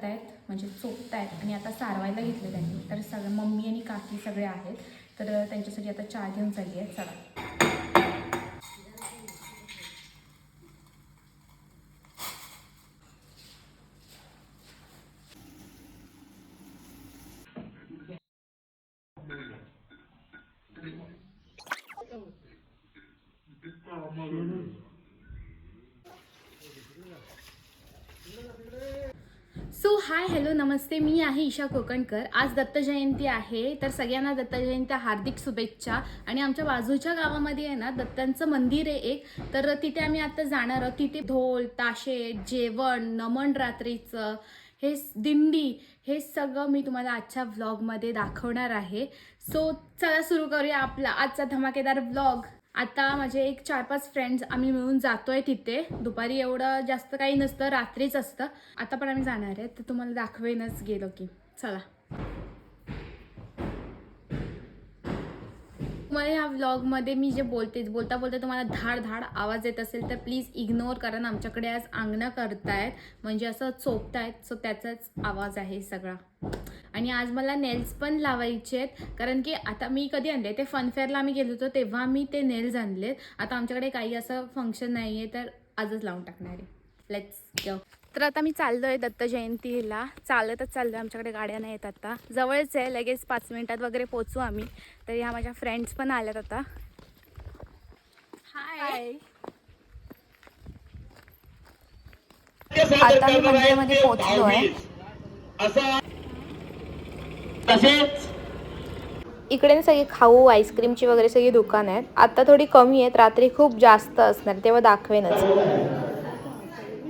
करतायत म्हणजे चोपतायत आणि आता सारवायला घेतलं त्यांनी. तर सगळं मम्मी आणि काकी सगळे आहेत. तर त्यांच्यासाठी आता चहा घेऊन चालली आहे चला. सो हाय हॅलो नमस्ते. मी आहे ईशा कोकणकर. आज दत्त जयंती आहे तर सगळ्यांना दत्त जयंती हार्दिक शुभेच्छा. आणि आमच्या बाजूच्या गावामध्ये आहे ना दत्तांचं मंदिर आहे एक. तर तिथे आम्ही आता जाणार आहोत. तिथे ढोल ताशे जेवण नमन रात्रीचं हे दिंडी हे सगळं मी तुम्हाला आजच्या व्लॉगमध्ये दाखवणार आहे. सो चला सुरू करूया आपला आजचा धमाकेदार व्लॉग आता माझे एक चार पाच फ्रेंड्स आम्ही मिळून जातोय तिथे. दुपारी एवढं जास्त काही नसतं रात्रीच असतं. आता पण आम्ही जाणार आहे तर तुम्हाला दाखवेनच गेलो की. चला. तुम्हाला ह्या व्लॉगमध्ये मी जे बोलते बोलता बोलता तुम्हाला धाड धाड आवाज येत असेल तर प्लीज इग्नोर कारण आमच्याकडे आज अंगणं करतायत. म्हणजे असं चोपतायत सो त्याचाच आवाज आहे सगळा. आणि आज मला नेल्स पण लावायचे आहेत. कारण की आता मी कधी आणले ते फनफेअरला आम्ही गेलो होतो तेव्हा मी ते नेल्स आणलेत. आता आमच्याकडे काही असं फंक्शन नाही आहे तर आजच लावून टाकणार आहे. लेट्स गो तर आता मी चाललो आहे दत्त जयंतीला. चालतच चाललो आहे आमच्याकडे गाड्या नाही येत आता. जवळच आहे लगेच पाच मिनिटात वगैरे पोचू आम्ही. तर ह्या माझ्या फ्रेंड्स पण आल्यात आता. हाय आता मी मंदिरामध्ये पोहोचलो आहे तसेच इकडे ना सगळी खाऊ आईस्क्रीमची वगैरे सगळी दुकान आहेत. आता थोडी कमी आहेत रात्री खूप जास्त असणार तेव्हा दाखवेनच.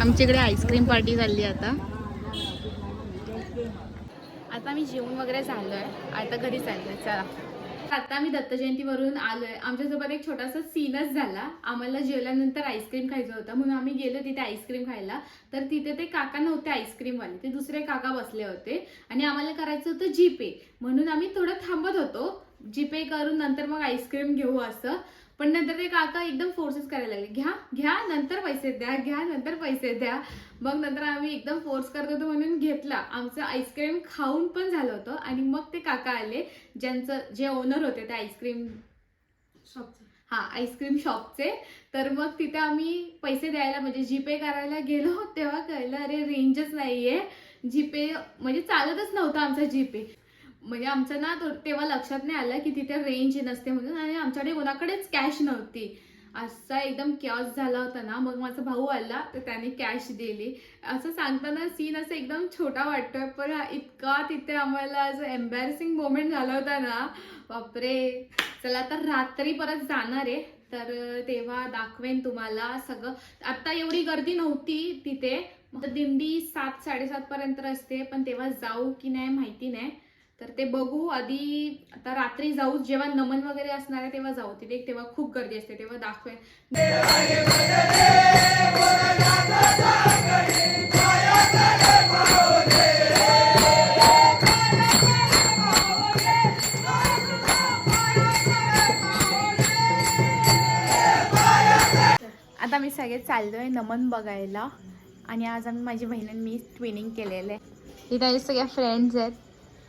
आमच्या इकडे आईस्क्रीम पार्टी झाली आता. आता मी जेवण वगैरे झालो आहे आता घरी चाललोय चला. आता मी दत्तजयंतीवरून आलो आलोय. आमच्यासोबत एक छोटासा सीनच झाला. आम्हाला जेवल्यानंतर आईस्क्रीम खायचं होतं. म्हणून आम्ही गेलो तिथे आईस्क्रीम खायला. तर तिथे ते काका नव्हते आईस्क्रीमवाले. ते दुसरे काका बसले होते. आणि आम्हाला करायचं होतं जीपे म्हणून आम्ही थोडं थांबत होतो. जीपे करून नंतर मग आईस्क्रीम घेऊ असं. पण नंतर ते काका एकदम फोर्सेस करायला लागले. घ्या घ्या नंतर पैसे द्या घ्या नंतर पैसे द्या. मग नंतर आम्ही एकदम फोर्स करत होतो म्हणून घेतला. आमचं आईस्क्रीम खाऊन पण झालं होतं. आणि मग ते काका आले ज्यांचं जे ओनर होते ते आईस्क्रीम हा आईस्क्रीम शॉपचे तर मग तिथे आम्ही पैसे द्यायला म्हणजे जीपे करायला गेलो तेव्हा कळलं अरे रेंजच नाहीये. जीपे म्हणजे चालतच नव्हतं आमचा जीपे म्हणजे आमचं ना तेव्हा लक्षात नाही आलं की तिथे रेंज नसते म्हणून आणि आमच्याकडे कोणाकडेच कॅश नव्हती. असा एकदम कॅश झाला होता ना. मग माझा भाऊ आला तर त्याने कॅश दिली. असं सांगताना सीन असं एकदम छोटा वाटतोय. पण इतका तिथे आम्हाला असं एम्बॅरसिंग मोमेंट झाला होता ना. बापरे. चला तर रात्री परत जाणार आहे. तर तेव्हा दाखवेन तुम्हाला सगळं. आत्ता एवढी गर्दी नव्हती तिथे. दिंडी सात साडेसातपर्यंत असते पण तेव्हा जाऊ की नाही माहिती नाही. तर ते बघू आधी आता रात्री जाऊ जेव्हा नमन वगैरे असणार आहे तेव्हा जाऊ. तिथे तेव्हा खूप गर्दी असते तेव्हा दाखवे आता मी सगळे चाललोय नमन बघायला. आणि आज आम्ही माझी बहिणी मी ट्विनिंग केलेलं. आहे इथे सगळ्या फ्रेंड्स आहेत.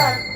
Done.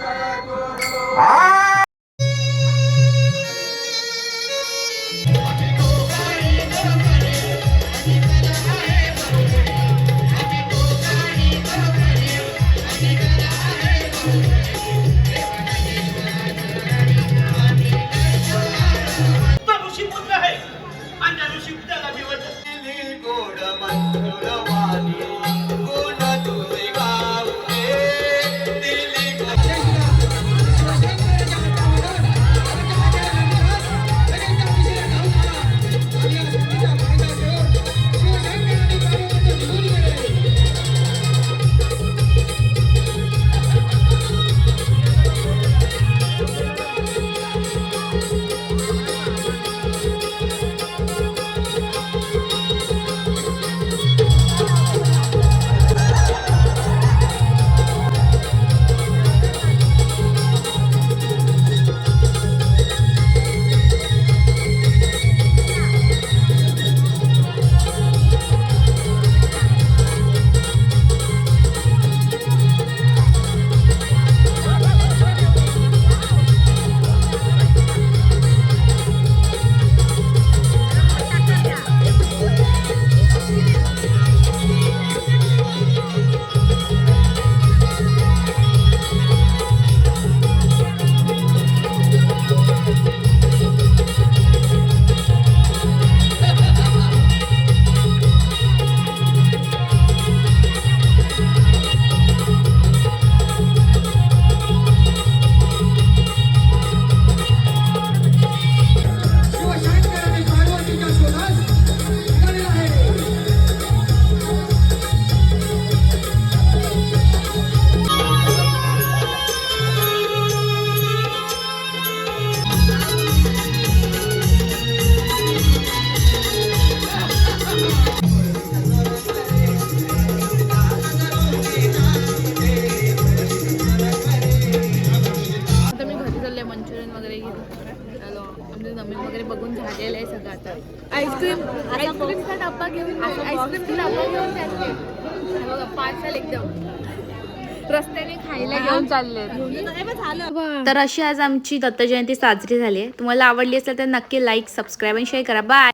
आईस्क्रीमचा डब्बा घेऊन आईस्क्रीमचा डब्बा घेऊन बघा पार्सल एकदम. रस्त्याने खायला घेऊन चालले तर अशी आज आमची दत्त जयंती साजरी झाली आहे. तुम्हाला आवडली असेल तर नक्की लाईक सबस्क्राईब आणि शेअर करा. बाय